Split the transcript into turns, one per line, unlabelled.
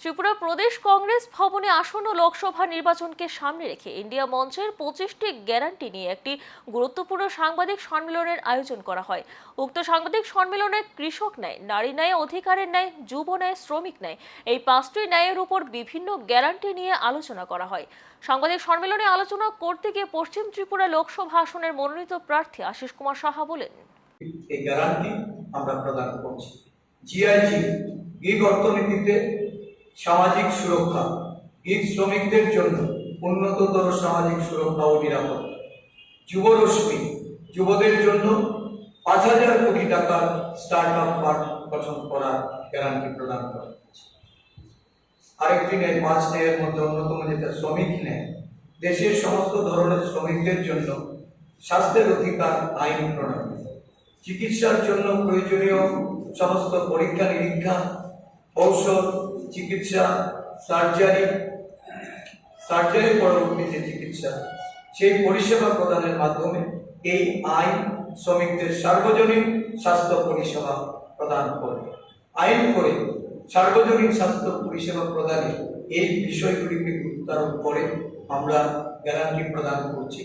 ত্রিপুরা প্রদেশ কংগ্রেস ভবনে আসন্ন লোকসভা নির্বাচনকে সামনে রেখে ইন্ডিয়া মঞ্চের পঁচিশটি গ্যারান্টি নিয়ে একটি গুরুত্বপূর্ণ সাংবাদিক সম্মেলনের আয়োজন করা হয়। উক্ত সাংবাদিক সম্মেলনে কৃষক ন্যায়, নারী ন্যায়, অধিকারের ন্যায়, যুব ন্যায়, শ্রমিক ন্যায় এই পাঁচটি ন্যায়ের উপর বিভিন্ন গ্যারান্টি নিয়ে আলোচনা করা হয়। সাংবাদিক সম্মেলনে আলোচনা করতে গিয়ে পশ্চিম ত্রিপুরা লোকসভা আসনের মনোনীত প্রার্থী আশিস কুমার সাহা বলেন,
এই গ্যারান্টি আমরা প্রদান করছি। জিআইজি গিগ অর্থনীতিতে সামাজিক সুরক্ষা ঈদ শ্রমিকদের জন্য উন্নততর সামাজিক সুরক্ষা ও নিরাপত্তা। যুবরশ্মি যুবদের জন্য পাঁচ হাজার কোটি টাকার স্টার্ট আপ ফান্ড গঠন করার গ্যারান্টি প্রদান করা হয়েছে। আরেকটি ন্যায় পাঁচ ন্যায়ের মধ্যে অন্যতম যেটা শ্রমিক ন্যায় দেশের সমস্ত ধরনের শ্রমিকদের জন্য স্বাস্থ্যের অধিকার আইন প্রণয়ন। চিকিৎসার জন্য প্রয়োজনীয় সমস্ত পরীক্ষা নিরীক্ষা ঔষধ চিকিৎসা সার্জারি সার্জারি পরবর্তী যে চিকিৎসা, সেই পরিষেবা প্রদানের মাধ্যমে এই আইন শ্রমিকদের সার্বজনীন স্বাস্থ্য পরিষেবা প্রদান করে। আইন করে সার্বজনীন স্বাস্থ্য পরিষেবা প্রদানে এই বিষয়গুলিকে গুরুত্বারোপ করে আমরা গ্যারান্টি প্রদান করছি।